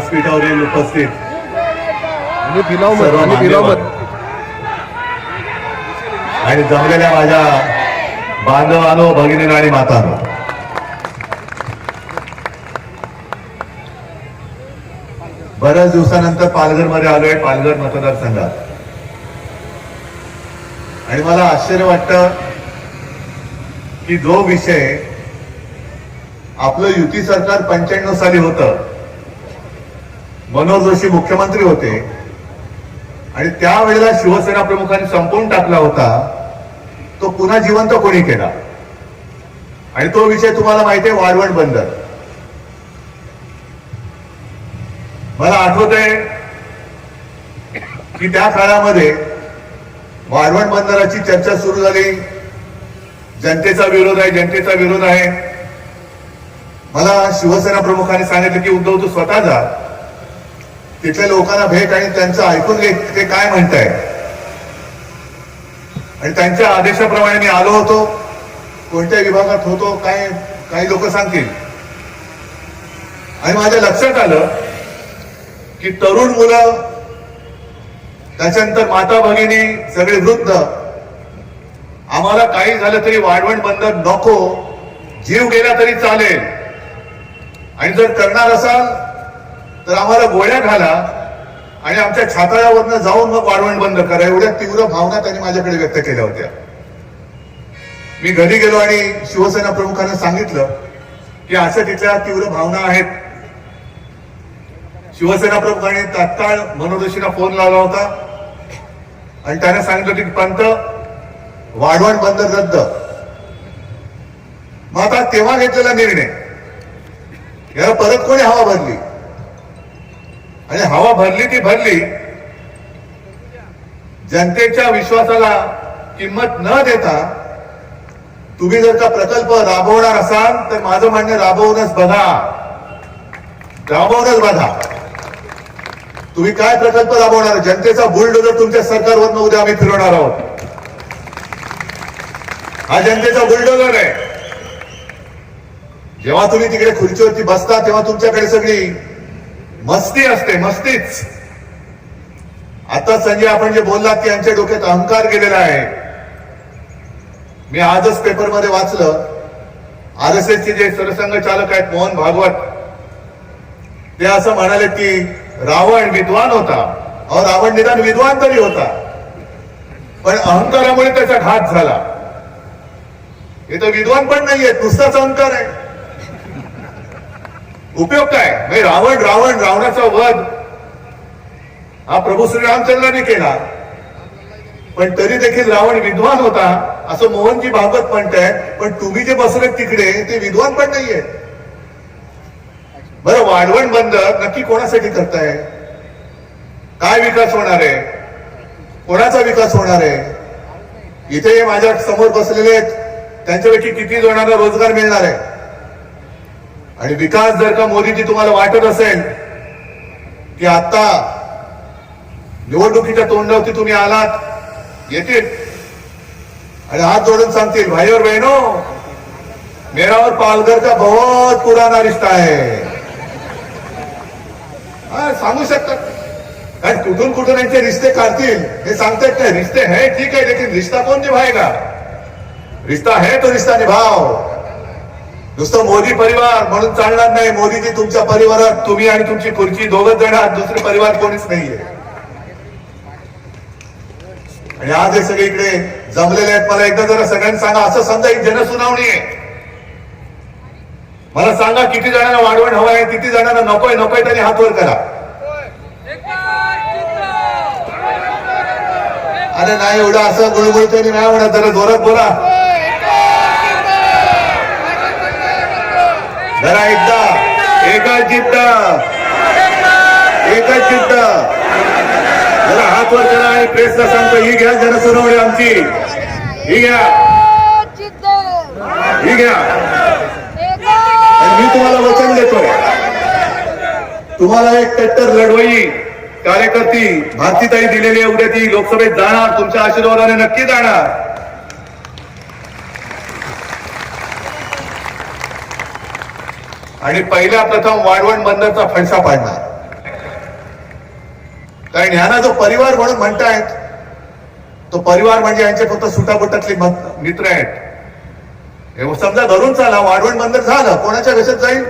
व्यासपीठावरील उपस्थित. आणि जमलेल्या माझ्या बांधवानो भगिनीनो आणि मातानो. बऱ्याच दिवसानंतर पालघरमध्ये आलोय पालघर मतदारसंघात. आणि मला आश्चर्य वाटतं की जो विषय आपलं युती सरकार पंच्याण्णव साली होतं मनोज जोशी मुख्यमंत्री होते. आणि त्यावेळेला शिवसेना प्रमुखांनी संपवून टाकला होता तो पुन्हा जिवंत कोणी केला? आणि तो विषय तुम्हाला माहिती आहे वाढवण बंदर. मला आठवत आहे की त्या काळामध्ये वाढवण बंदराची चर्चा सुरू झाली. जनतेचा विरोध आहे जनतेचा विरोध आहे. मला शिवसेना प्रमुखांनी सांगितलं की उद्धव तू स्वतः जा. तिथल्या लोकांना भेट आणि त्यांचं ऐकून घे ते काय म्हणताय? आणि त्यांच्या आदेशाप्रमाणे मी आलो होतो. कोणत्या विभागात होतो काय काही लोक सांगतील. आणि माझ्या लक्षात आलं की तरुण मुलं त्याच्यानंतर माता भगिनी सगळे वृद्ध आम्हाला काही झालं तरी वाढवण बंदर नको जीव गेला तरी चालेल. आणि जर करणार असाल तर आम्हाला गोळ्या घाला आणि आमच्या छाताळ्यावरनं जाऊन मग वाढवण बंद करा. एवढ्या तीव्र भावना त्यांनी माझ्याकडे व्यक्त केल्या होत्या. मी घरी गेलो आणि शिवसेना प्रमुखांना सांगितलं की अशा तिथल्या तीव्र भावना आहेत. शिवसेना प्रमुखांनी तात्काळ मनोदशीला फोन लावला होता. आणि त्याने सांगितलं की पंत वाढवण बंद रद्द. मग आता तेव्हा घेतलेला निर्णय. याला परत कोणी हवा भरली? आणि हवा भरली ती भरली जनतेच्या विश्वासाला किंमत न देता तुम्ही जर का प्रकल्प राबवणार असाल तर माझं म्हणणं राबवूनच बघा. राबवूनच बघा. तुम्ही काय प्रकल्प राबवणार? जनतेचा बुलडोजर तुमच्या सरकारवर उद्या आम्ही फिरवणार आहोत. हा जनतेचा बुलडोजर आहे. जेव्हा तुम्ही तिकडे खुर्चीवरती बसता तेव्हा तुमच्याकडे सगळी मस्ती असते मस्तीच. आता संजय आपण जे बोललात की यांच्या डोक्यात अहंकार गेलेला आहे. मी आजच पेपरमध्ये वाचलं. आर एस एसचे जे सरसंघचालक आहेत मोहन भागवत ते असं म्हणाले की रावण विद्वान होता. अहो रावण निदान विद्वान तरी होता. पण अहंकारामुळे त्याचा घात झाला. हे तर विद्वान पण नाहीये नुसताच अहंकार आहे. उपयोग काय म्हणजे रावण रावण रावणाचा वध हा प्रभू श्रीरामचंद्राने केला. पण तरी देखील रावण विद्वान होता असं मोहनजी भागवत म्हणताय पण तुम्ही जे बसले तिकडे ते विद्वान पण नाहीये. बरं वाढवण बंद नक्की कोणासाठी करताय? काय विकास होणार आहे? कोणाचा विकास होणार आहे? इथे हे माझ्यासमोर बसलेले आहेत. त्यांच्यापैकी किती जणांना रोजगार मिळणार आहे? आणि विकास जर का मोदीजी तुम्हाला वाटत असेल की आता निवडणुकीच्या तोंडावरती तुम्ही आलात येतील. आणि हात जोडून सांगतील भाईवर बहिणो मेरावर पालघर का बहुत पुराना रिश्ता आहे. हा सांगू शकतात कारण कुठून कुठून यांचे रिश्ते काढतील हे सांगतात नाही रिश्ते है ठीक आहे लेकिन रिश्ता कोण निभाएगा रिश्ता है तो रिश्ता निभाव. नुसतं मोदी परिवार म्हणून चालणार नाही. मोदीजी तुमच्या परिवारात तुम्ही आणि तुमची खुर्ची दोघच जण आहात. दुसरे परिवार कोणीच नाहीये. आणि आज हे सगळे इकडे जमलेले आहेत. मला एकदा जरा सगळ्यांनी सांगा असं समजा ही जनसुनावणी आहे. मला सांगा किती जणांना वाढवण हवं आहे किती जणांना नकोय नकोय त्यांनी हात वर करा. अरे नाही एवढं असं गुळगुळतोय नाही म्हणा जरा जोरात बोला. जरा एकदा. एकच चित्त. एकच चित्त. जरा हात वर करा आणि प्रेसला सांगतो ही घ्या जनसुनावणी आमची. ही घ्या. ही घ्या. आणि मी तुम्हाला वचन देतोय. तुम्हाला एक कट्टर लढवई कार्यकर्ती भारतीताई दिलेली आहे. उद्या ती लोकसभेत जाणार. तुमच्या आशीर्वादाने नक्की जाणार. आणि पहिल्या प्रथम वाढवण बंदरचा फडशा पाडणार. कारण ह्यांना जो परिवार म्हणून म्हणतायत तो परिवार म्हणजे यांचे फक्त सुटाबुटातले मत- मित्र आहेत. हे समजा धरून चाला वाढवण बंद झालं कोणाच्या घशात जाईल?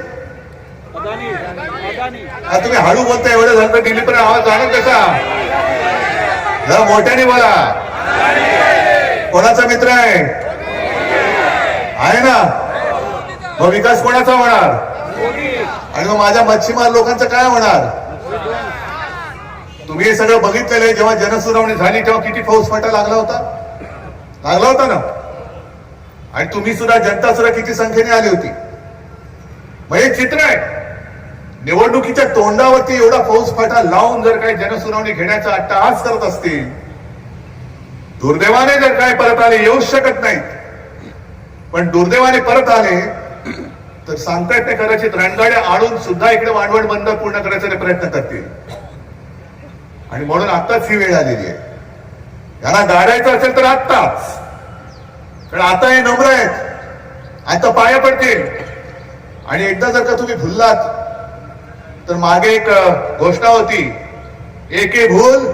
तुम्ही हळू बोलता एवढं झालं तर दिलीप आवाज जाणार कसा? मोठ्याने बोला. कोणाचा मित्र आहे? आहे ना? मग विकास कोणाचा होणार? आणि मग माझ्या मच्छीमार लोकांचं काय होणार? तुम्ही हे सगळं बघितलेलं आहे जेव्हा जनसुनावणी झाली तेव्हा किती फौजफाटा लागला होता? लागला होता ना? आणि तुम्ही सुद्धा जनता सुद्धा किती संख्येने आली होती? मग हे चित्र आहे. निवडणुकीच्या तोंडावरती एवढा फौजफाटा लावून जर काही जनसुनावणी घेण्याचा अट्टहास करत असतील दुर्दैवाने जर काय परत आले येऊच शकत नाहीत. पण दुर्दैवाने परत आले तर सांगतायत ते कदाचित रणगाड्या आणून सुद्धा इकडे वाढवण बंद पूर्ण करायचा प्रयत्न करतील. आणि म्हणून आताच ही वेळ आलेली आहे. यांना गाडायचं असेल तर आत्ताच. कारण आता हे नम्र आहेत. आता पाया पडतील. आणि एकदा जर का तुम्ही भुललात तर मागे एक घोषणा होती. एक भूल.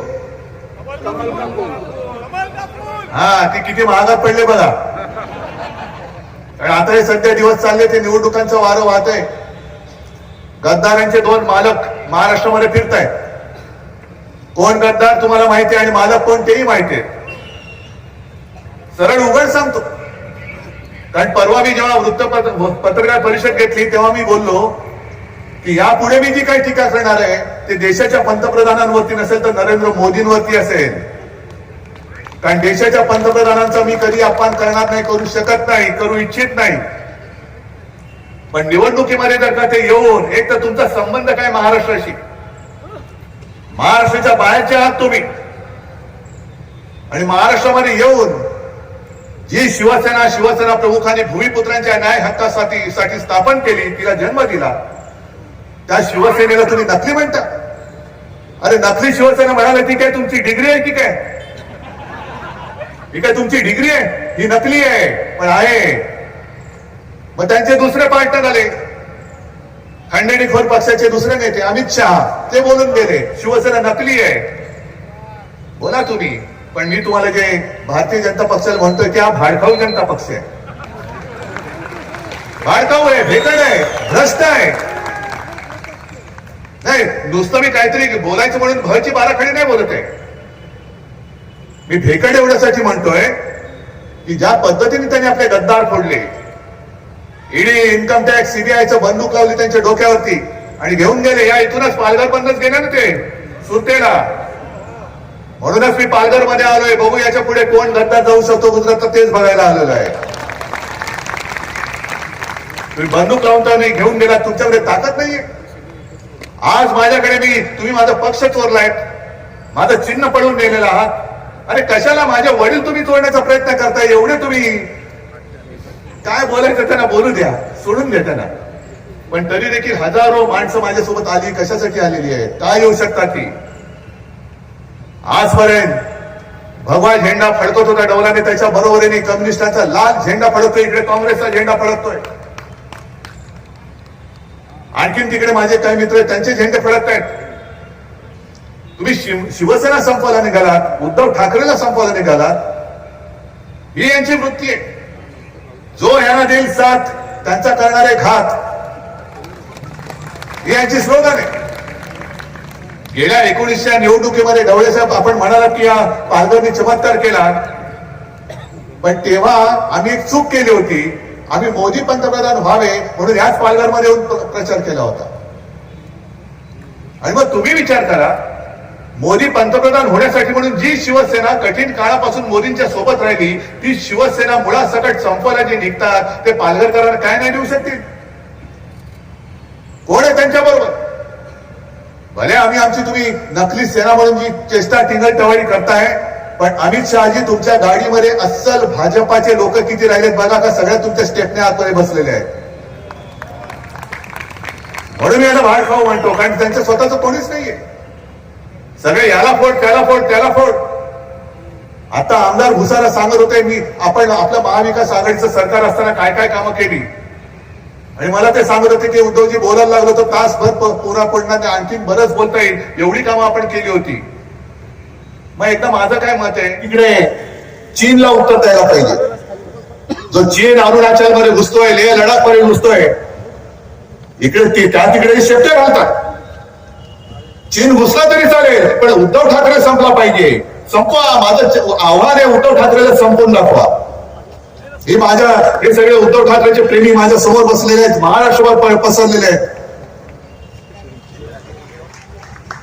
हा ती किती महागात पडले बघा. कारण आता हे सध्या दिवस चालले ते निवडणुकांचं वारं वाहत आहे गद्दारांचे दोन मालक महाराष्ट्रामध्ये फिरत आहेत कोण गद्दार तुम्हाला माहिती आहे आणि मालक कोण तेही माहिती आहे. सरळ उघड सांगतो. कारण परवा मी जेव्हा वृत्तपत्र पत्रकार परिषद घेतली तेव्हा मी बोललो की यापुढे मी जी काही टीका करणार आहे ते देशाच्या पंतप्रधानांवरती नसेल तर नरेंद्र मोदींवरती असेल. कारण देशाच्या पंतप्रधानांचा मी कधी अपमान करणार नाही करू शकत नाही करू इच्छित नाही. पण निवडणुकीमध्ये जर का ते येऊन एक तर तुमचा संबंध काय महाराष्ट्राशी? महाराष्ट्राच्या बाहेरचे आहात तुम्ही. आणि महाराष्ट्रामध्ये येऊन जी शिवसेना शिवसेना प्रमुखांनी भूमिपुत्रांच्या न्याय हक्कासाठी साठी स्थापन केली तिला जन्म दिला त्या शिवसेनेला तुम्ही नकली म्हणता. अरे नकली शिवसेना म्हणाले ती काय तुमची डिग्री आहे की काय? ही काय तुमची डिग्री आहे ही नकली आहे पण आहे. मग त्यांचे दुसरे पार्टनर आले. खंडणीखोर पक्षाचे दुसरे नेते अमित शहा ते बोलून गेले शिवसेना नकली आहे. बोला तुम्ही पण मी तुम्हाला जे भारतीय जनता पक्षाला म्हणतोय त्या हा भाडखाऊ जनता पक्ष आहे. भाडखाऊ आहे भेकड आहे भ्रष्ट आहे. नाही नुसतं मी काहीतरी बोलायचं म्हणून भरची बाराखडी नाही बोलत आहे. मी भेकड एवढ्यासाठी म्हणतोय की ज्या पद्धतीने त्यांनी आपले गद्दार फोडले ईडी इन्कम टॅक्स सीबीआयचं बंदूक लावली त्यांच्या डोक्यावरती आणि घेऊन गेले या इथूनच पालघर बंदच गेले ना ते सुरतेला. म्हणूनच मी पालघरमध्ये आलोय बघू याच्यापुढे कोण गद्दार जाऊ शकतो गुजरात तेच बघायला आलेलं आहे. तुम्ही बंदूक लावून तर नाही घेऊन गेला तुमच्याकडे ताकद नाहीये. आज माझ्याकडे मी तुम्ही माझा पक्ष चोरलाय माझं चिन्ह पडून नेलेलं आहात. अरे कशाला माझे वडील तुम्ही तोडण्याचा प्रयत्न करताय? एवढे तुम्ही काय बोलायचं त्यांना बोलू द्या सोडून द्या त्यांना. पण तरी देखील हजारो माणसं माझ्यासोबत आली कशासाठी आलेली आहेत? काय येऊ शकतात ती आजपर्यंत भगवा झेंडा फडकत होता डवलाने त्याच्या बरोबरीने कम्युनिस्टांचा लाल झेंडा फडकतोय इकडे काँग्रेसचा झेंडा फडकतोय. आणखीन तिकडे माझे काही मित्र आहेत, त्यांचे झेंडे फडकत आहेत तुम्ही शिवसेना संपवायला निघालात उद्धव ठाकरेला संपवायला निघालात ही यांची वृत्ती आहे. जो यांना देईल साथ त्यांचा करणारे घात. ही यांची स्लोगन आहे. गेल्या एकोणीसच्या निवडणुकीमध्ये ढवळे साहेब आपण म्हणाला की या पालघरने चमत्कार केला. पण तेव्हा आम्ही एक चूक केली होती. आम्ही मोदी पंतप्रधान व्हावे म्हणून याच पालघरमध्ये येऊन प्रचार केला होता. आणि मग तुम्ही विचार करा मोदी पंतप्रधान होण्यासाठी म्हणून जी शिवसेना कठीण काळापासून मोदींच्या सोबत राहिली ती शिवसेना मुळासकट संपवायला जे निघतात. ते पालघरकरांना काय नाही देऊ शकतील? कोण आहे त्यांच्या बरोबर भले आम्ही आमची तुम्ही नकली सेना म्हणून जी चेष्टा टिंगल टवाळी करताय पण अमित शहाजी तुमच्या गाडीमध्ये अस्सल भाजपाचे लोक किती राहिलेत बघा का? सगळ्या तुमच्या स्टेपने आतमध्ये बसलेले आहेत. म्हणून मी याला भाड खाऊ म्हणतो कारण त्यांचं स्वतःच कोणीच नाहीये. सगळे याला फोड त्याला फोड त्याला फोड. आता आमदार भुसारा सांगत होते मी आपण आपलं महाविकास आघाडीचं सरकार असताना काय काय कामं केली? आणि मला ते सांगत होते की उद्धवजी बोलायला लागलो तर तासभर प- पुरा पडणार नाही आणखीन बरंच बोलता येईल. एवढी कामं आपण केली होती. मग एकदा माझं काय मत आहे? इकडे चीनला उत्तर द्यायला पाहिजे. जो चीन अरुणाचलमध्ये घुसतोय लेह लडाखमध्ये घुसतोय इकडे त्या तिकडे शेपटे घालतात. चीन घुसला तरी चालेल पण उद्धव ठाकरे संपला पाहिजे. संपवा माझं आव्हान आहे उद्धव ठाकरेला संपवून दाखवा. हे माझ्या हे सगळे उद्धव ठाकरेचे प्रेमी माझ्यासमोर बसलेले आहेत महाराष्ट्रभर पसरलेले आहेत.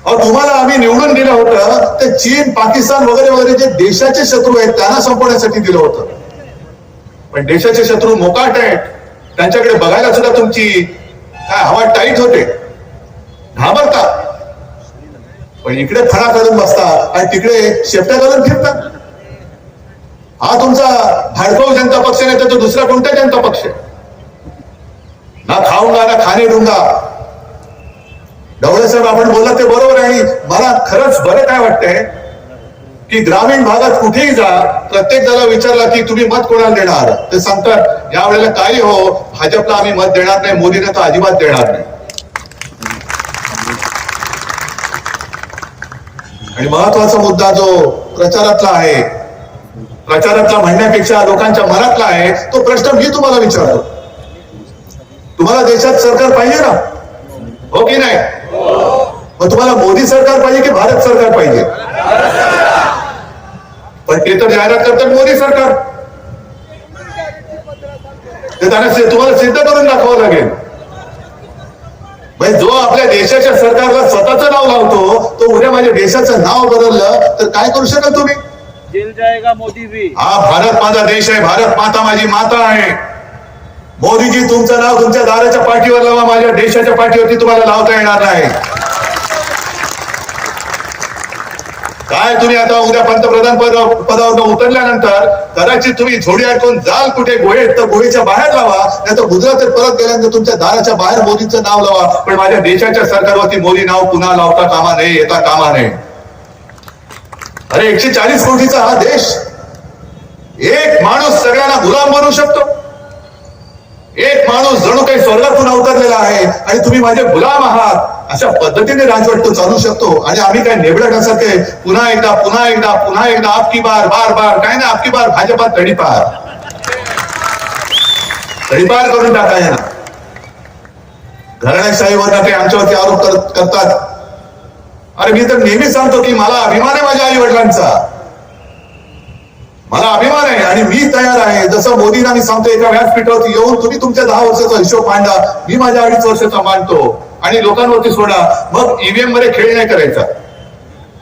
अहो तुम्हाला आम्ही निवडून दिलं होतं ते चीन पाकिस्तान वगैरे वगैरे जे देशाचे शत्रू आहेत त्यांना संपवण्यासाठी दिलं होतं. पण देशाचे शत्रू मोकाट आहेत. त्यांच्याकडे बघायला सुद्धा तुमची काय हवा टाईट होते. घाबरतात पण इकडे फळा करून बसता आणि तिकडे शेपट्या घालून फिरतात. हा तुमचा भाडकाऊ जनता पक्ष नाही तर तो दुसरा कोणता जनता पक्ष? आहे ना खाऊंगा ना खाणे डुंगा. ढवळे साहेब आपण बोलत ते बरोबर आहे. आणि मला खरंच बरं काय वाटतंय की ग्रामीण भागात कुठेही जा प्रत्येक जणाला विचारला की तुम्ही मत कोणाला देणार? ते सांगतात या वेळेला काही हो भाजपला आम्ही मत देणार नाही मोदीने तर अजिबात देणार नाही. आणि महत्त्वाचा मुद्दा जो प्रचारातला आहे प्रचारातला म्हणण्यापेक्षा लोकांच्या मनातला आहे तो प्रश्न मी तुम्हाला विचारतो. तुम्हाला देशात सरकार पाहिजे ना? हो की नाही? मग तुम्हाला मोदी सरकार पाहिजे की भारत सरकार पाहिजे? पण ते तर जाहिरात करतात मोदी सरकार. ते त्यांना तुम्हाला सिद्ध करून दाखवावं लागेल. जो आपल्या देशाच्या सरकारला स्वतःचं नाव लावतो तो उद्या माझ्या देशाचं नाव बदललं तर काय करू शकाल तुम्ही? जेल जाएगा मोदी भी. हा भारत माझा देश आहे भारत माता माझी माता आहे. मोदीजी तुमचं नाव तुमच्या दाराच्या पाठीवर लावा माझ्या देशाच्या पाठीवरती तुम्हाला लावता येणार नाही. काय तुम्ही आता उद्या पंतप्रधान पद पदावर उतरल्यानंतर कदाचित तुम्ही झोडी अडकून जाल कुठे गोळे तर गोळीच्या बाहेर लावा नाही तर गुजरातात परत गेल्यानंतर तुमच्या दाराच्या बाहेर मोदीचं नाव लावा. पण माझ्या देशाच्या सरकारवरती मोदी नाव पुन्हा लावता कामा नये येता कामा नये. अरे एकशे चाळीस कोटीचा हा देश एक माणूस सगळ्यांना गुलाम बनवू शकतो. एक माणूस जणू काही स्वर्गातून अवतरलेला आहे आणि तुम्ही माझे गुलाम आहात. अशा पद्धतीने राजवट चालू शकतो. आणि आम्ही काय नेबड्यासारखे पुन्हा एकदा पुन्हा एकदा पुन्हा एकदा आपकी बार बार बार काय ना आपकी बार भाजपात तडीपार तडीपार करून टाका ना घराण्याशाहीवर ते आमच्यावरती आरोप करतात. अरे मी तर नेहमी सांगतो की मला अभिमान आहे माझ्या आई वडिलांचा मला अभिमान आहे आणि मी तयार आहे. जसं मोदींना मी सांगतो एका व्यासपीठावरती येऊन तुम्ही तुमच्या दहा वर्षाचा हिशोब मांडा. मी माझ्या अडीच वर्षाचा मांडतो. आणि लोकांवरती सोडा. मग ईव्हीएममध्ये खेळ नाही करायचा.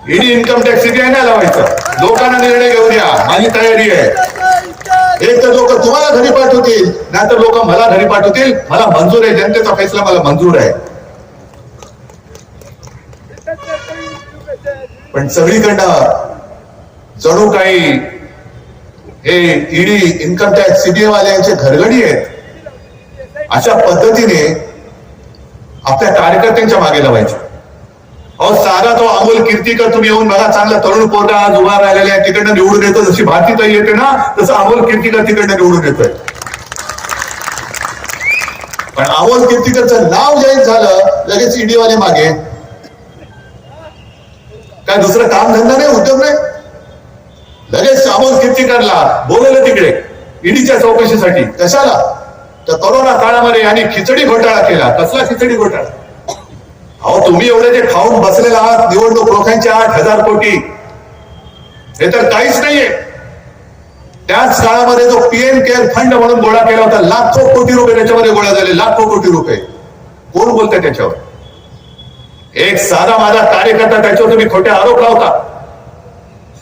ईडी इन्कम टॅक्स सीबीआय नाही लावायचा? लोकांना निर्णय घेऊ द्या माझी तयारी आहे. एक तर लोक तुम्हाला घरी पाठवतील नाहीतर लोक मला घरी पाठवतील. मला मंजूर आहे. जनतेचा फैसला मला मंजूर आहे. पण सगळीकडनं जणू काही हे ईडी इन्कम टॅक्स सीबीआय वाल्यांचे घरगडी आहेत. अशा पद्धतीने आपल्या कार्यकर्त्यांच्या मागे लावायचे. अहो सारा तो अमोल कीर्तीकर तुम्ही येऊन बघा चांगला तरुण पोरगा आज उभा राहिलेला आहे तिकडनं निवडून येतो. जशी भारतीताई येते ना तसं अमोल कीर्तीकर तिकडनं निवडून येतोय. पण अमोल कीर्तीकरचं नाव जाहीर झालं लगेच ईडीवाले मागे. काय दुसरं काम धंदा नाही उद्योग नाही? लगेच अमोल कीर्तीकरला बोलवलं तिकडे ईडीच्या चौकशीसाठी. कशाला? तर करोना काळामध्ये यांनी खिचडी घोटाळा केला. कसला खिचडी घोटाळा? अहो तुम्ही एवढे जे खाऊन बसलेला आहात निवडणूक रोख्यांचे आठ हजार कोटी. हे तर काहीच नाहीये. त्याच काळामध्ये जो पीएम केअर फंड म्हणून गोळा केला होता लाखो कोटी रुपये त्याच्यामध्ये गोळा झाले लाखो कोटी रुपये. कोण बोलतंय त्याच्यावर? एक साधा माझा कार्यकर्ता त्याच्यावर तुम्ही खोटे आरोप लावता.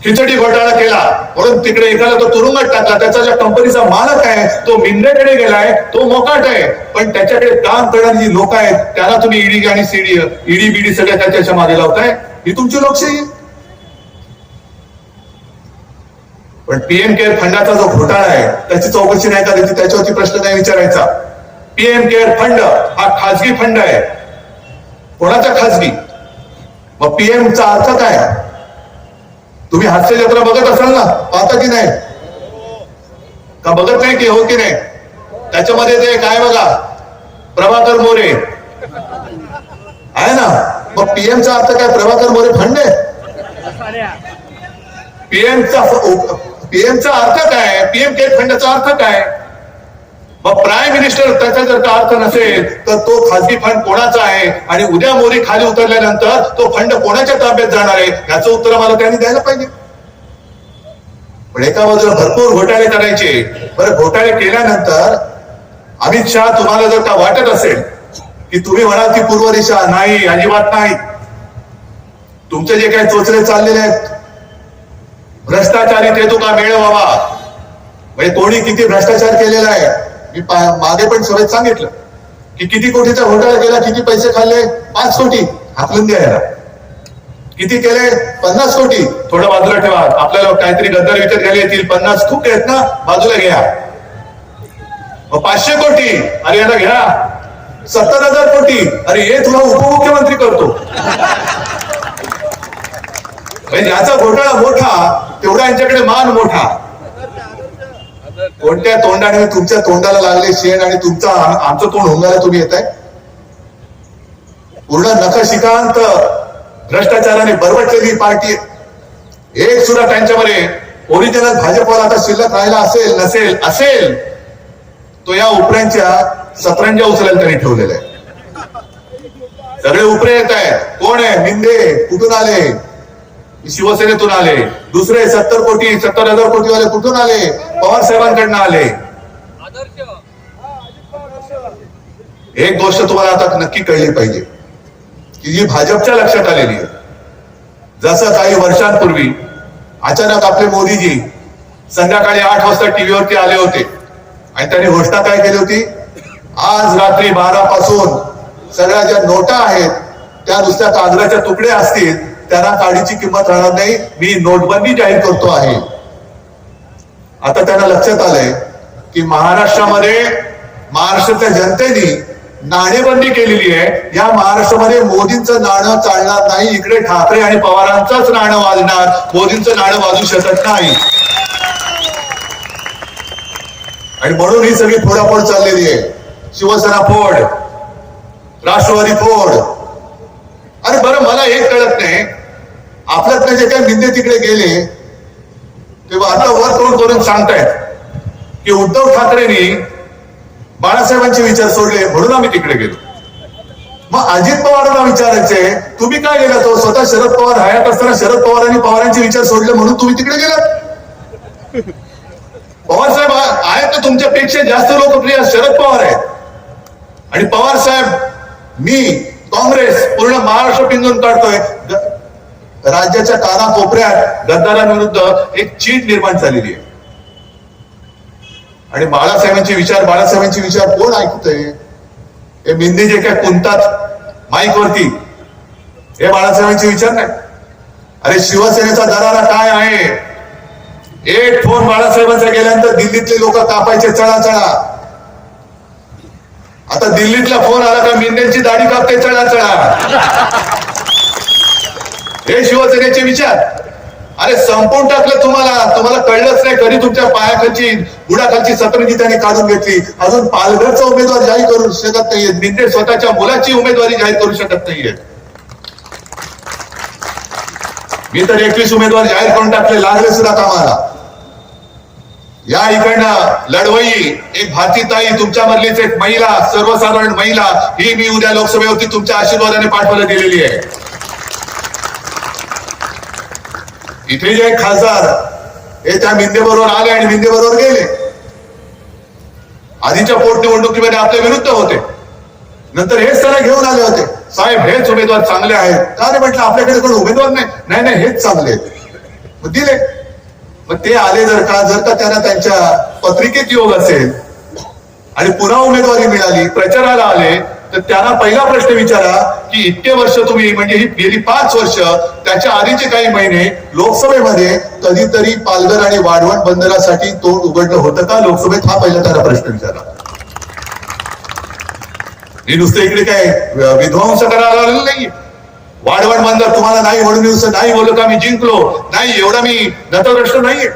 खिचडी घोटाळा केला. म्हणून तिकडे एकाला तो तुरुंगात टाकला. त्याचा ज्या कंपनीचा मालक आहे तो मिंदेकडे गेलाय तो मोकाट आहे. पण त्याच्याकडे काम करणारी जी लोक आहेत त्याला तुम्ही ईडी आणि सीडी ईडी बीडी सगळ्या त्याच्यामागे लावताय. ही तुमची लोकशाही पण पीएम केअर फंडाचा जो घोटाळा आहे त्याची चौकशी नाही करायची त्याच्यावरती प्रश्न नाही विचारायचा. पीएम केअर फंड हा खाजगी फंड आहे. कोणाचा खाजगी? मग पीएम चा अर्थ काय? तुम्ही हास्य जत्रा बघत असाल ना पाहता की नाही? का बघत नाही की हो की नाही? त्याच्यामध्ये ते काय बघा प्रभाकर मोरे. आहे ना? मग पीएम चा अर्थ काय? प्रभाकर मोरे फंड? आहे पीएमचा पीएमचा अर्थ काय? पीएम केअर फंडचा अर्थ काय? मग प्राईम मिनिस्टर त्याचा जर का अर्थ नसेल तर तो खासगी फंड कोणाचा आहे? आणि उद्या मोदी खाली उतरल्यानंतर तो फंड कोणाच्या ताब्यात जाणार आहे? याचं उत्तर मला त्यांनी द्यायला पाहिजे. पण एका बाजूला भरपूर घोटाळे करायचे. बरं घोटाळे केल्यानंतर अमित शहा तुम्हाला जर का वाटत असेल की तुम्ही म्हणाल की पूर्व दिशा नाही अजिबात नाही. तुमचे जे काही चोचले चाललेले आहेत भ्रष्टाचारी ते तुका मेळ व्हावा म्हणजे कोणी किती भ्रष्टाचार केलेला आहे? मी मागे पण सभेत सांगितलं की किती कोटीचा घोटाळा केला किती पैसे खाल्ले? पाच कोटी हाकलून द्यायला. किती केले? पन्नास कोटी. थोडं बाजूला ठेवा. आपल्याला काहीतरी गद्दार विकत घ्यायला येतील. पन्नास खूप आहेत ना? बाजूला घ्या. पाचशे कोटी. अरे याला घ्या. सत्तर हजार कोटी. अरे हे तुला उपमुख्यमंत्री करतो. म्हणजे ज्याचा घोटाळा मोठा तेवढा यांच्याकडे मान मोठा. कोणत्या तोंडाने तुमच्या तोंडाला लागले शेण आणि तुमचा आमचं तोंड होंगायला तुम्ही येत आहे पूर्ण नखशिकांत भ्रष्टाचाराने बरवटलेली पार्टी. एक सुद्धा त्यांच्यामध्ये ओरिजिनल भाजपवर आता शिल्लक राहिला असेल नसेल असेल तो या उपऱ्यांच्या सतरंजा उचलायला त्यांनी ठेवलेला आहे सगळे उपरे येत आहेत. कोण आहे? मिंदे कुठून आले? शिवसेनेतून आले. दुसरे सत्तर कोटी सत्तर हजार कोटी वाले कुठून आले? पवार साहेबांकडनं आले. एक गोष्ट तुम्हाला आता नक्की कळली पाहिजे की जी भाजपच्या लक्षात आलेली आहे. जसं काही वर्षांपूर्वी अचानक आपले मोदीजी संध्याकाळी आठ वाजता टीव्हीवरती आले होते. आणि त्यांनी घोषणा काय केली होती? आज रात्री बारा पासून सगळ्या ज्या नोटा आहेत त्या नुसत्या कागदाच्या तुकडे असतील त्यांना काडीची किंमत राहणार नाही. मी नोटबंदी जाहीर करतो आहे. आता त्यांना लक्षात आलंय की महाराष्ट्रामध्ये महाराष्ट्राच्या जनतेने नाणेबंदी केलेली आहे. या महाराष्ट्रामध्ये मोदींचं नाणं चालणार नाही. इकडे ठाकरे आणि पवारांचंच नाणं वाजणार. मोदींचं नाणं वाजू शकत नाही. आणि म्हणून ही सगळी फोडाफोड चाललेली आहे. शिवसेना फोड राष्ट्रवादी फोड. अरे बरं मला एक कळत नाही. आपल्यातले जे काही मिंदे तिकडे गेले तेव्हा आता वर तोंड करून सांगतायत की उद्धव ठाकरेंनी बाळासाहेबांचे विचार सोडले म्हणून आम्ही तिकडे गेलो. मग अजित पवारांना विचारायचे तुम्ही काय गेला तो? स्वतः शरद पवार हयात असताना शरद पवारांनी पवारांचे विचार सोडले म्हणून तुम्ही तिकडे गेलात पवार साहेब आहेत तर तुमच्यापेक्षा जास्त लोकप्रिय शरद पवार आहेत. आणि पवार साहेब मी काँग्रेस पूर्ण महाराष्ट्र पिंजून काढतोय. राज्याच्या कानाकोपऱ्यात गद्दारांविरुद्ध एक चीट निर्माण झालेली आहे. आणि बाळासाहेबांचे विचार बाळासाहेबांचे विचार कोण ऐकतोय हे? मिंदी जे काय कुंतात माईक वरती हे बाळासाहेबांचे विचार नाही. अरे शिवसेनेचा दरारा काय आहे? एक फोन बाळासाहेबांचा गेल्यानंतर दिल्लीतले लोक कापायचे चढा चढा आता दिल्लीतला फोन आला का मेंढ्यांची दाढी कापते चढा चढा हे शिवसेनेचे विचार. अरे संपवून टाकलं तुम्हाला. तुम्हाला कळलंच नाही कधी तुमच्या पायाखालची बुडाखालची सतरंगी त्याने काढून घेतली. अजून पालघरचा उमेदवार जाहीर करू शकत नाहीये. मिंदे स्वतःच्या मुलाची उमेदवारी जाहीर करू शकत नाहीये. मी तर एकवीस उमेदवार जाहीर करून टाकले. लागले सुद्धा कामाला. या इकडनं लढवई एक भारतीताई तुमच्या मधलीच एक महिला सर्वसाधारण महिला ही मी उद्या लोकसभेवरती तुमच्या आशीर्वादाने पाठवायला दिलेली आहे. इथे जे खासदार हे त्या मिंदे बरोबर आले आणि मिंदे बरोबर गेले. आधीच्या पोटनिवडणुकीमध्ये आपल्या विरुद्ध होते. नंतर हेच त्याला घेऊन आले होते. साहेब हेच उमेदवार चांगले आहेत. का रे म्हटलं आपल्याकडे कोण उमेदवार नाही? नाही नाही हेच चांगले मग दिले. मग ते आले जर का जर का त्यांना त्यांच्या पत्रिकेत योग असेल आणि पुन्हा उमेदवारी मिळाली प्रचाराला आले तर त्यांना पहिला प्रश्न विचारा की इतके वर्ष तुम्ही म्हणजे ही गेली पाच वर्ष त्याच्या आधीचे काही महिने लोकसभेमध्ये कधीतरी पालघर आणि वाढवण बंदरासाठी तोंड उघडलं होतं का? लोकसभेत हा पहिला त्याला प्रश्न विचारा. मी नुसतं इकडे काय विध्वंस करायला आलेलं नाही वाढवण बंदर तुम्हाला नाही म्हणून मी नाही बोललो का मी जिंकलो? नाही एवढा मी नतद्रष्ट नाहीये.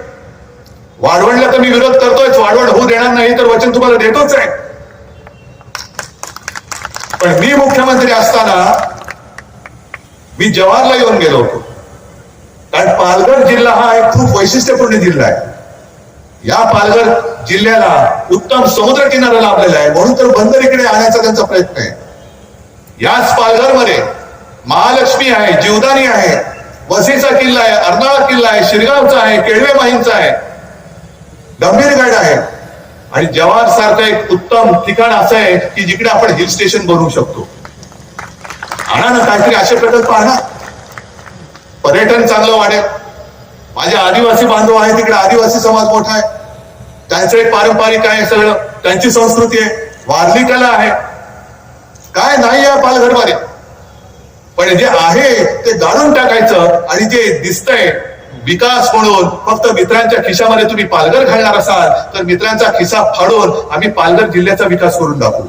वाढवणला तर मी विरोध करतोय वाढवण होऊ देणार नाही तर वचन तुम्हाला देतोच आहे. पण मी मुख्यमंत्री असताना मी जवाहरला येऊन गेलो होतो. कारण पालघर जिल्हा हा एक खूप वैशिष्ट्यपूर्ण जिल्हा आहे. या पालघर जिल्ह्याला उत्तम समुद्र किनारा लाभलेला आहे. म्हणून तर बंदर इकडे आणण्याचा त्यांचा प्रयत्न आहे. याच पालघरमध्ये महालक्ष्मी आहे जीवदानी आहे वसीचा किल्ला आहे अर्नाळा किल्ला आहे शिरगावचा आहे केळवे माहींचा आहे गंभीरगड आहे. आणि जवार सारखं एक उत्तम ठिकाण असं आहे की जिकडे आपण हिल स्टेशन बनवू शकतो. आणा ना काहीतरी असे प्रकल्प आणा. पर्यटन चांगलं वाढेल. माझे आदिवासी बांधव आहे तिकडे आदिवासी समाज मोठा आहे. त्यांचं एक पारंपरिक आहे सगळं. त्यांची संस्कृती आहे. वारली कला आहे. काय नाही या पालघरमध्ये पण जे आहे ते जाणून टाकायचं आणि जे दिसतंय विकास म्हणून फक्त मित्रांच्या खिशामध्ये तुम्ही पालघर घालणार असाल तर मित्रांचा खिसा फाडून आम्ही पालघर जिल्ह्याचा विकास करून दाखवू.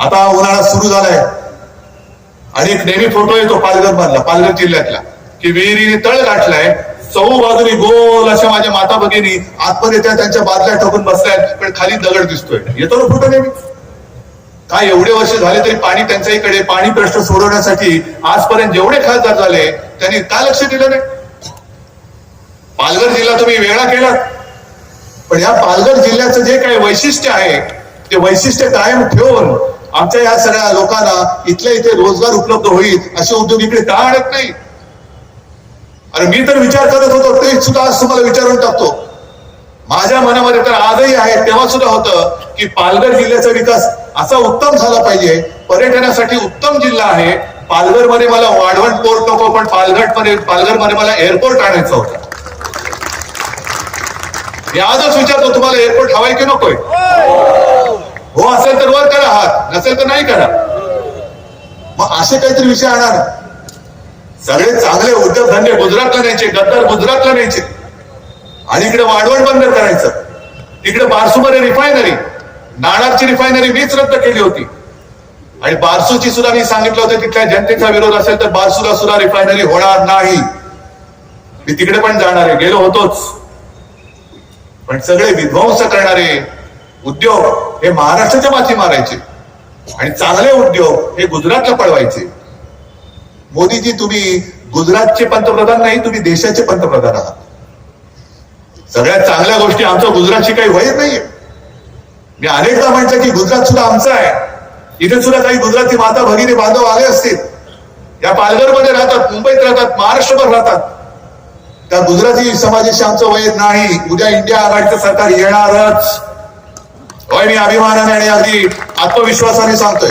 आता उन्हाळा सुरू झालाय. आणि एक नेहमी फोटो येतो पालघर मधला पालघर जिल्ह्यातला की विहिरीने तळ गाठलाय चौ बाजूनी गोल अशा माझ्या माता भगिनी आतमध्ये त्या त्यांच्या बादल्या ठोकून बसल्यात पण खाली दगड दिसतोय. येतो ना फोटो नेहमी? काय एवढे वर्ष झाले तरी पाणी त्यांच्या इकडे पाणी प्रश्न सोडवण्यासाठी आजपर्यंत जेवढे खासदार झाले त्यांनी का लक्ष दिलं नाही? पालघर जिल्हा तुम्ही वेगळा केला. पण या पालघर जिल्ह्याचं जे काही वैशिष्ट्य आहे ते वैशिष्ट्य कायम ठेवून आमच्या या सगळ्या लोकांना इथल्या इथे रोजगार उपलब्ध होईल असे उद्योग इकडे का आणत नाही? अरे मी तर विचार करत होतो ते सुद्धा आज तुम्हाला विचारून टाकतो. माझ्या मनामध्ये तर आजही आहे तेव्हा सुद्धा होतं की पालघर जिल्ह्याचा विकास असा उत्तम झाला पाहिजे. पर्यटनासाठी उत्तम जिल्हा आहे. पालघरमध्ये मला वाढवण पोर्ट नको पण पालघरमध्ये पालघरमध्ये मला एअरपोर्ट आणायचं होतं. मी आजच विचारतो तुम्हाला एअरपोर्ट हवाय की नकोय? हो असेल तर वर करा हात नसेल तर नाही करा. मग असे काहीतरी विषय आणा सगळे चांगले उद्योगधंदे गुजरातला न्यायचे गद्दार गुजरातला न्यायचे. आणि इकडे वाढवण बंद करायचं. तिकडे बारसूमध्ये रिफायनरी नाणारची रिफायनरी मीच रद्द केली होती. आणि बारसूची सुद्धा मी सांगितलं होतं तिथल्या जनतेचा विरोध असेल तर बारसूला सुद्धा रिफायनरी होणार नाही. मी तिकडे पण जाणार आहे गेलो होतोच. पण सगळे विध्वंस करणारे उद्योग हे महाराष्ट्राच्या माथी मारायचे. आणि चांगले उद्योग हे गुजरातला पळवायचे. मोदीजी तुम्ही गुजरातचे पंतप्रधान नाही तुम्ही देशाचे पंतप्रधान आहात. सगळ्यात चांगल्या गोष्टी आमचं गुजरातची काही वय नाहीये. मी अनेकदा म्हटलं की गुजरात सुद्धा आमचं आहे. इथे सुद्धा काही गुजराती माता भगिनी बांधव आले असतील. या पालघरमध्ये राहतात मुंबईत राहतात महाराष्ट्रभर राहतात. त्या गुजराती समाजाशी आमचं वय नाही. उद्या इंडिया आघाडीचं सरकार येणारच. होय मी अभिमानाने आणि अगदी आत्मविश्वासाने सांगतोय.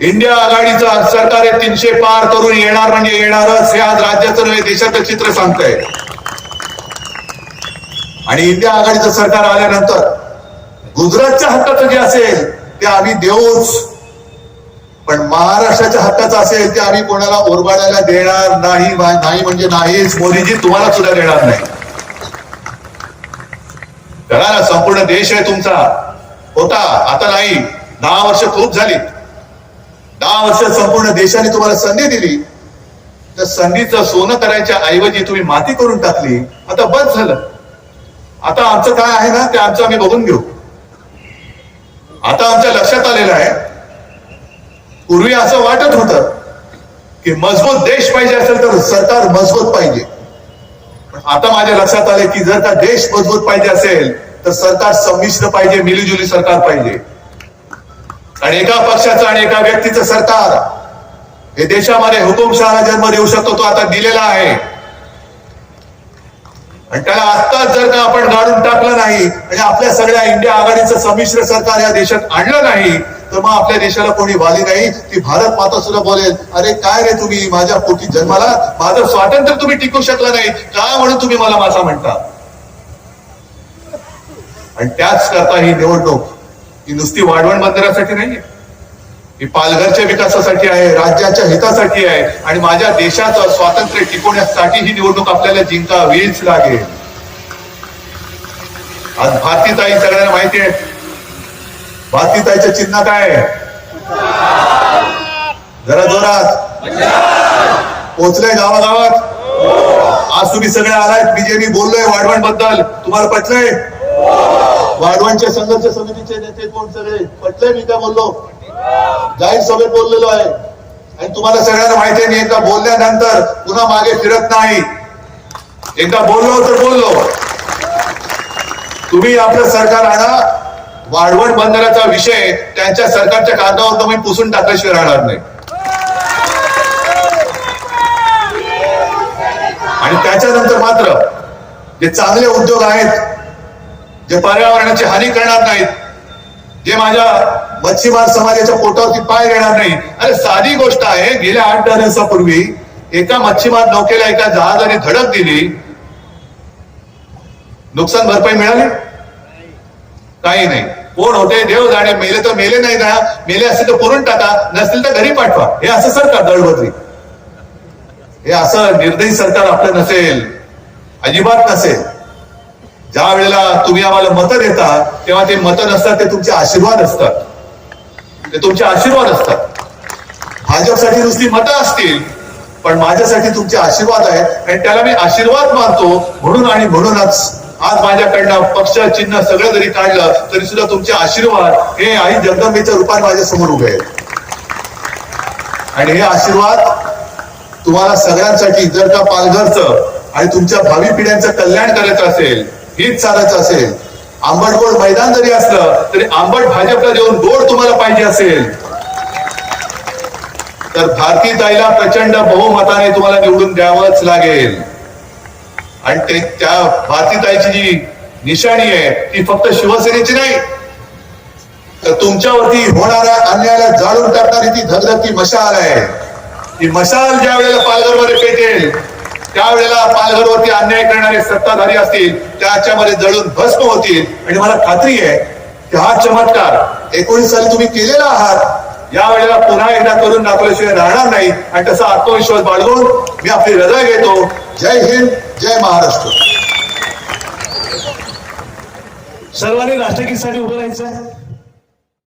इंडिया आघाडीचं सरकार हे तीनशे पार करून येणार म्हणजे येणारच. हे आज राज्याचं नव्हे देशाचं चित्र सांगतंय. आणि इंडिया आघाडीचं सरकार आल्यानंतर गुजरातच्या हक्काचं जे असेल ते आम्ही देऊच. पण महाराष्ट्राच्या हक्काचं असेल ते आम्ही कोणाला ओरबाडायला देणार नाही नाही म्हणजे नाहीच. मोदीजी तुम्हाला सुद्धा देणार नाही. करा ना संपूर्ण देश आहे तुमचा. होता. आता नाही. दहा वर्ष खूप झाली दहा वर्ष संपूर्ण देशाने तुम्हाला संधी दिली. तर संधीचं सोनं करायच्या ऐवजी तुम्ही माती करून टाकली. आता बस झालं. आता आमचं काय आहे ना ते आमचं आम्ही बघून घेऊ. आता आमच्या लक्षात आलेलं आहे पूर्वी असं वाटत होतं की मजबूत देश पाहिजे असेल तर सरकार मजबूत पाहिजे. पण आता माझ्या लक्षात आले की जर का देश मजबूत पाहिजे असेल तर सरकार संमिश्र पाहिजे मिलीजुली सरकार पाहिजे. आणि एका पक्षाचं आणि एका व्यक्तीचं सरकार हे देशामध्ये हुकुमशहा जन्म देऊ शकतो तो आता दिलेला आहे. आणि त्याला आत्ताच जर का आपण गाडून टाकलं नाही म्हणजे आपल्या सगळ्या इंडिया आघाडीचं संमिश्र सरकार या देशात आणलं नाही तर मग आपल्या देशाला कोणी वाली नाही. ती भारत माता सुद्धा बोलेल अरे काय रे तुम्ही माझ्या पोटी जन्माला? माझं स्वातंत्र्य तुम्ही टिकू शकला नाही. का म्हणून तुम्ही मला माझा म्हणता? आणि त्याच करता ही निवडणूक ही नुसती वाढवण मंदिरासाठी नाहीये. ही पालघरच्या विकासासाठी आहे राज्याच्या हितासाठी आहे आणि माझ्या देशाचं स्वातंत्र्य टिकवण्यासाठी ही निवडणूक आपल्याला जिंकावीच लागेल. आज भारतीताई सगळ्यांना माहिती आहे. भारतीताईचं चिन्ह काय जरा जोरात. पोचलंय गावागावात? आज तुम्ही सगळे आलाय बीजेपी बोललोय वाढवणबद्दल तुम्हाला पटलंय? वाढवणच्या संघर्ष समितीचे नेते कोण सगळे? पटले मी काय बोललो? जाहीर सभेत बोललेलो आहे. आणि तुम्हाला सगळ्यांना माहिती आहे मी एकदा बोलल्यानंतर पुन्हा मागे फिरत नाही. एकदा बोललो तर बोललो. तुम्ही आपलं सरकार आणा. वाढवण बंदराचा विषय त्यांच्या सरकारच्या कागदावर तुम्ही पुसून टाकल्याशिवाय राहणार नाही. आणि त्याच्यानंतर मात्र जे चांगले उद्योग आहेत जे पर्यावरणाची हानी करणार नाहीत जे माझ्या मच्छीमार समाजाच्या पोटावरती पाय घेणार नाही अरे साधी गोष्ट आहे गेल्या आठ दहा दिवसापूर्वी एका मच्छीमार नौकेला एका जहाजाने धडक दिली. नुकसान भरपाई मिळाली? काही नाही. कोण होते? देव जाणे. मेले तर मेले नाही ना मेले असतील तर पुरून टाका. नसतील तर घरी पाठवा. हे असं सरकार दळबदली. हे असं निर्दयी सरकार आपलं नसेल. अजिबात नसेल. ज्या वेळेला तुम्ही आम्हाला मतं देता तेव्हा ते मतं नसतात ते तुमचे आशीर्वाद असतात. ते तुमचे आशीर्वाद असतात. भाजपसाठी नुसती मतं असतील पण माझ्यासाठी तुमचे आशीर्वाद आहेत आणि त्याला मी आशीर्वाद मानतो म्हणून आणि म्हणूनच आज माझ्याकडनं पक्ष चिन्ह सगळं जरी काढलं तरी सुद्धा तुमचे आशीर्वाद हे आई जगदंबेच्या रूपात माझ्यासमोर उभे आहेत. आणि हे आशीर्वाद तुम्हाला सगळ्यांसाठी जर का पालघरचं आणि तुमच्या भावी पिढ्यांचं कल्याण करायचं असेल हीच चालायचं असेल. आंबटगोड मैदान जरी असलं तरी आंबट भाजपला देऊन गोड तुम्हाला पाहिजे असेल. तर भारतीय ताईला प्रचंड बहुमताने तुम्हाला निवडून द्यावंच लागेल. आणि ते त्या भारतीय ताईची जी निशाणी आहे ती फक्त शिवसेनेची नाही. तर तुमच्यावरती होणाऱ्या अन्यायाला जाळून टाकणारी ती धगधगती मशाल आहे. ती मशाल ज्या वेळेला पालघरमध्ये पेटेल त्यावेळेला पालघरवरती अन्याय करणारे सत्ताधारी असतील त्याच्यामध्ये जळून भस्म होतील. आणि मला खात्री आहे की हा चमत्कार एकोणीस साली तुम्ही केलेला आहात. या वेळेला पुन्हा एकदा करून दाखवल्याशिवाय राहणार नाही. आणि तसा आत्मविश्वास बाळगून मी आपली रजा घेतो. जय हिंद जय महाराष्ट्र. सर्वांनी राष्ट्रगीतसाठी उभं राहायचं